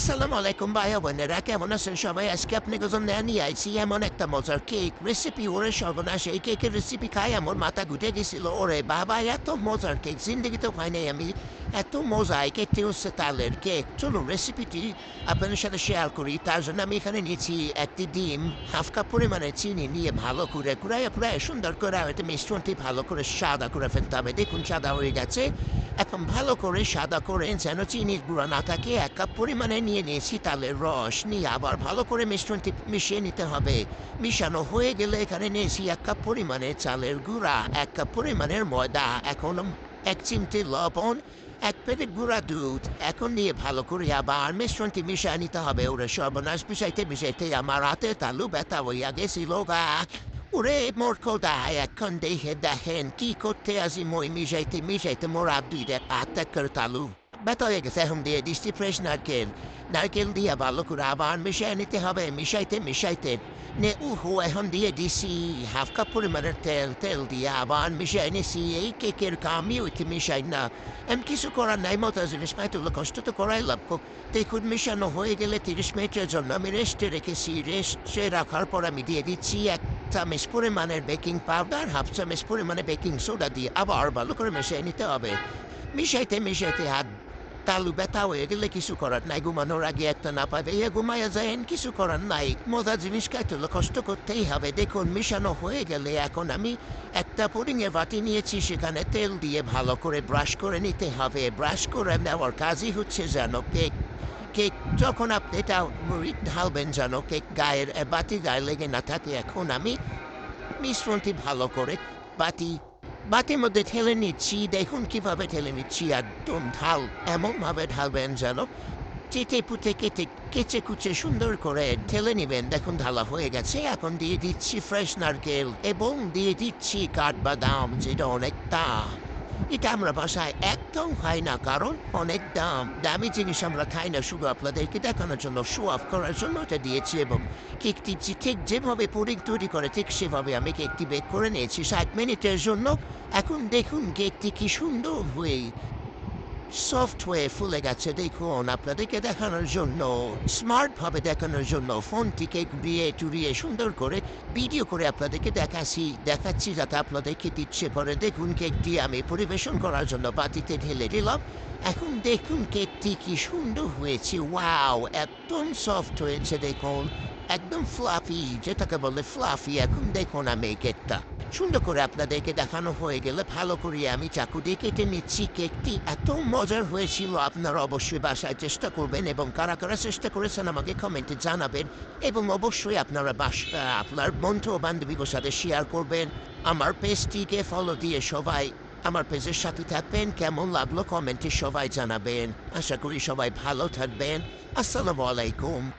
আসসালামু আলাইকুম ভাইয়া বোনেরা কেমন আছেন সবাই আজকে আপনাকে জন্য নিয়ে আইছি এমন একটা মজার কেক রেসিপি ওরে সর্বনাশ এই কেকের রেসিপি খাই আমার মাথা ঘুটে গেছিল ওরে বাবা এত মজার কেক জিন্দগিতে পাই নাই আমি এত মজা এই কেকটি হচ্ছে তালের কেক চলুন রেসিপিটি আপনাদের সাথে শেয়ার করি তার জন্য আমি এখানে নিয়েছি একটি ডিম হাফ কাপ পরিমাণে চিনি নিয়ে ভালো করে কুড়াই প্রায় সুন্দর করে হয়তো মিশ্রণটি ভালো করে সাদা করে ফেলতে হবে দেখুন সাদা হয়ে গেছে এখন ভালো করে সাদা করে যেন চিনির গুঁড়া না থাকে এক কাপ পরিমাণে নিয়ে নিয়েছি তালের রস। নিয়ে আবার ভালো করে মিশ্রণটি মিশিয়ে নিতে হবে। মিশানো হয়ে গেলে এখানে নিয়েছি এক কাপ পরিমাণে চালের গুঁড়া, এক কাপ পরিমাণের ময়দা, এখন এক চিমটি লবণ, এক প্যাকেট গুঁড়া দুধ। এখন নিয়ে ভালো করে আবার মিশ্রণটি মিশিয়ে নিতে হবে। ওরে সর্বনাশ, মিশাইতে মিশাইতে আমার হাতে তালু ব্যথা হইয়া গেছিল গা। ওরে মোর খোদা, এখন দেখে দেখেন কি করতে আসি মই মিশাইতে মিশাইতে মোর আর দুইটা পাতা করে তালু। হয়ে গেছে দিয়ে দিচ্ছি ফ্রেশ নারকেল নারকেল দিয়ে ভালো করে আবার মিশিয়ে নিতে হবে মিশাইতে মিশাইতে নে উহু এখন দিয়ে দিছি হাফ কাপ পরিমাণের তেল তেল দিয়ে আবার মিশিয়ে নিছি এই কেকের কামি ওইতে মিশাই না এম কিছু করার নাই মতো জিনিস পাই তুলো কষ্ট তো করাই লাভ দেখুন মিশানো হয়ে গেলে তিরিশ মিনিটের জন্য আমি রেস্টে রেখেছি রেস্টে রাখার পর আমি দিয়ে দিচ্ছি এক চামচ পরিমাণের বেকিং পাউডার হাফ চামচ পরিমাণে বেকিং সোডা দিয়ে আবার ভালো করে মিশিয়ে নিতে হবে মিশাইতে মিশাইতে হাত তালু ব্যথা হয়ে গেলে কিছু করার নাই ঘুমানোর আগে একটা না পাবে এ ঘুমাইয়া যায় কিছু করার নাই মজা জিনিস খাইতে হলে কষ্ট করতেই হবে দেখুন মিশানো হয়ে গেলে এখন আমি একটা পুডিংয়ের বাটি নিয়েছি সেখানে তেল দিয়ে ভালো করে ব্রাশ করে নিতে হবে ব্রাশ করে নেওয়ার কাজই হচ্ছে যেন কেক কেক যখন আপনি এটা মুড়ি ঢালবেন যেন কেক গায়ের বাতি গায়ে লেগে না থাকে এখন আমি মিশ্রণটি ভালো করে বাটি বাটির মধ্যে ঠেলে নিচ্ছি দেখুন কীভাবে ঠেলে নিচ্ছি একদম ঢাল এমনভাবে ঢালবেন যেন চেটে পুঁতে কেটে কেচে কুচে সুন্দর করে ঠেলে নেবেন দেখুন ঢালা হয়ে গেছে এখন দিয়ে দিচ্ছি ফ্রেশ নারকেল এবং দিয়ে দিচ্ছি কাঠবাদাম যেটা অনেকটা এটা আমরা বাসায় একদম হয় না, কারণ অনেক দাম। দামি জিনিস আমরা খাই না, শুধু আপনাদেরকে দেখানোর জন্য শো অফ করার জন্য এটা দিয়েছি এবং কেকটি ঠিক যেভাবে পুডিং তৈরি করে, ঠিক সেভাবে আমি কেকটি বেক করে নিয়েছি ষাট মিনিটের জন্য। এখন দেখুন, কেকটি কি সুন্দর হয়ে সফট হয়ে ফুলে গেছে দেখুন আপনাদেরকে দেখানোর জন্য স্মার্টভাবে দেখানোর জন্য ফোনটিকে ঘুরিয়ে টুরিয়ে সুন্দর করে ভিডিও করে আপনাদেরকে দেখাচ্ছি দেখাচ্ছি যাতে আপনাদেরকে দিচ্ছে পরে দেখুন কেকটি আমি পরিবেশন করার জন্য বাতিতে ঢেলে দিলাম এখন দেখুন কেকটি কি সুন্দর হয়েছে ওয়াও একদম সফট হয়েছে দেখুন একদম ফ্লাফি যেটাকে বলে ফ্লাফি এখন দেখুন আমি কেকটা সুন্দর করে আপনাদেরকে দেখানো হয়ে গেলে ভালো করে আমি চাকু দিয়ে কেটে নিচ্ছি। কেকটি এত মজার হয়েছিল, আপনারা অবশ্যই বাসায় চেষ্টা করবেন এবং কারা কারা চেষ্টা করেছেন আমাকে কমেন্টে জানাবেন এবং অবশ্যই আপনারা বাসা আপনার বন্ধু ও বান্ধবীদের সাথে শেয়ার করবেন। আমার পেজটিকে ফলো দিয়ে সবাই আমার পেজের সাথে থাকবেন। কেমন লাগল কমেন্টে সবাই জানাবেন। আশা করি সবাই ভালো থাকবেন। আসসালামু আলাইকুম।